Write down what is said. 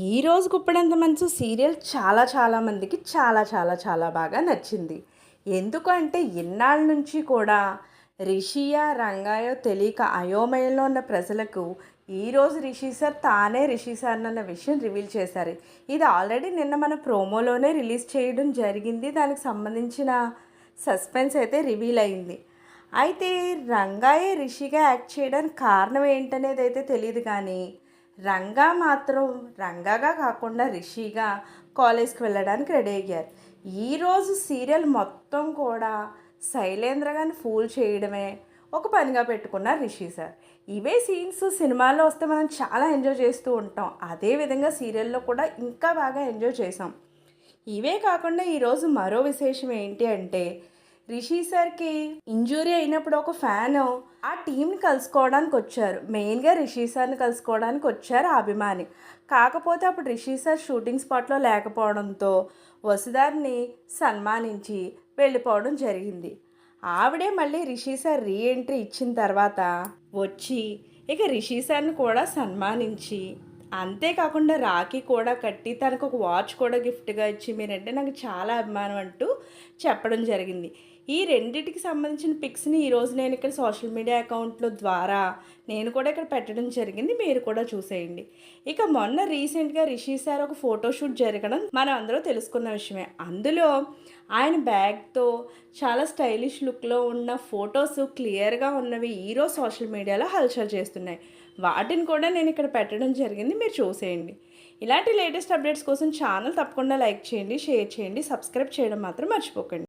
ఈ రోజు గుప్పడంత మంచు సీరియల్ చాలా చాలా మందికి చాలా చాలా చాలా బాగా నచ్చింది. ఎందుకంటే ఇన్నాళ్ళ నుంచి కూడా రిషియా రంగాయో తెలియక అయోమయంలో ఉన్న ప్రజలకు ఈరోజు రిషి సార్ తానే రిషి సార్ అన్న విషయం రివీల్ చేశారు. ఇది ఆల్రెడీ నిన్న మన ప్రోమోలోనే రిలీజ్ చేయడం జరిగింది. దానికి సంబంధించిన సస్పెన్స్ అయితే రివీల్ అయింది. అయితే రంగాయే రిషిగా యాక్ట్ చేయడానికి కారణం ఏంటనేది అయితే తెలియదు కానీ రంగా మాత్రం రంగాగా కాకుండా రిషిగా కాలేజ్కి వెళ్ళడానికి రెడీ అయ్యారు. ఈరోజు సీరియల్ మొత్తం కూడా శైలేంద్ర గారిని ఫూల్ చేయడమే ఒక పనిగా పెట్టుకున్నారు రిషి సార్. ఇవే సీన్స్ సినిమాల్లో వస్తే మనం చాలా ఎంజాయ్ చేస్తూ ఉంటాం. అదే విధంగా సీరియల్లో కూడా ఇంకా బాగా ఎంజాయ్ చేసాం ఇవే కాకుండా ఈరోజు మరో విశేషం ఏంటి అంటే రిషి సార్కి ఇంజురీ అయినప్పుడు ఒక ఫ్యాన్. ఆ టీంని కలుసుకోవడానికి వచ్చారు. మెయిన్గా రిషి సార్ని కలుసుకోవడానికి వచ్చారు ఆ అభిమాని. కాకపోతే అప్పుడు రిషి సార్ షూటింగ్ స్పాట్లో లేకపోవడంతో వసుధారిని సన్మానించి వెళ్ళిపోవడం జరిగింది. ఆవిడే మళ్ళీ రిషి సార్ రీ ఎంట్రీ ఇచ్చిన తర్వాత వచ్చి ఇక రిషి సార్ని కూడా సన్మానించి అంతేకాకుండా రాఖీ కూడా కట్టి తనకు ఒక వాచ్ కూడా గిఫ్ట్గా ఇచ్చి మీరంటే నాకు చాలా అభిమానం అంటూ చెప్పడం జరిగింది. ఈ రెండింటికి సంబంధించిన పిక్స్ని ఈరోజు నేను ఇక్కడ సోషల్ మీడియా అకౌంట్ల ద్వారా నేను కూడా ఇక్కడ పెట్టడం జరిగింది. మీరు కూడా చూసేయండి. ఇక మొన్న రీసెంట్గా రిషి సార్ ఒక ఫోటోషూట్ జరగడం మనం అందరూ తెలుసుకున్న విషయమే. అందులో ఆయన బ్యాగ్తో చాలా స్టైలిష్ లుక్లో ఉన్న ఫొటోస్ క్లియర్గా ఉన్నవి ఈరోజు సోషల్ మీడియాలో హల్చల్ చేస్తున్నాయి. వాటిని కూడా నేను ఇక్కడ పెట్టడం జరిగింది. మీరు చూసేయండి. ఇలాంటి లేటెస్ట్ అప్డేట్స్ కోసం ఛానల్ తప్పకుండా లైక్ చేయండి షేర్ చేయండి సబ్స్క్రైబ్ చేయడం మాత్రం మర్చిపోకండి.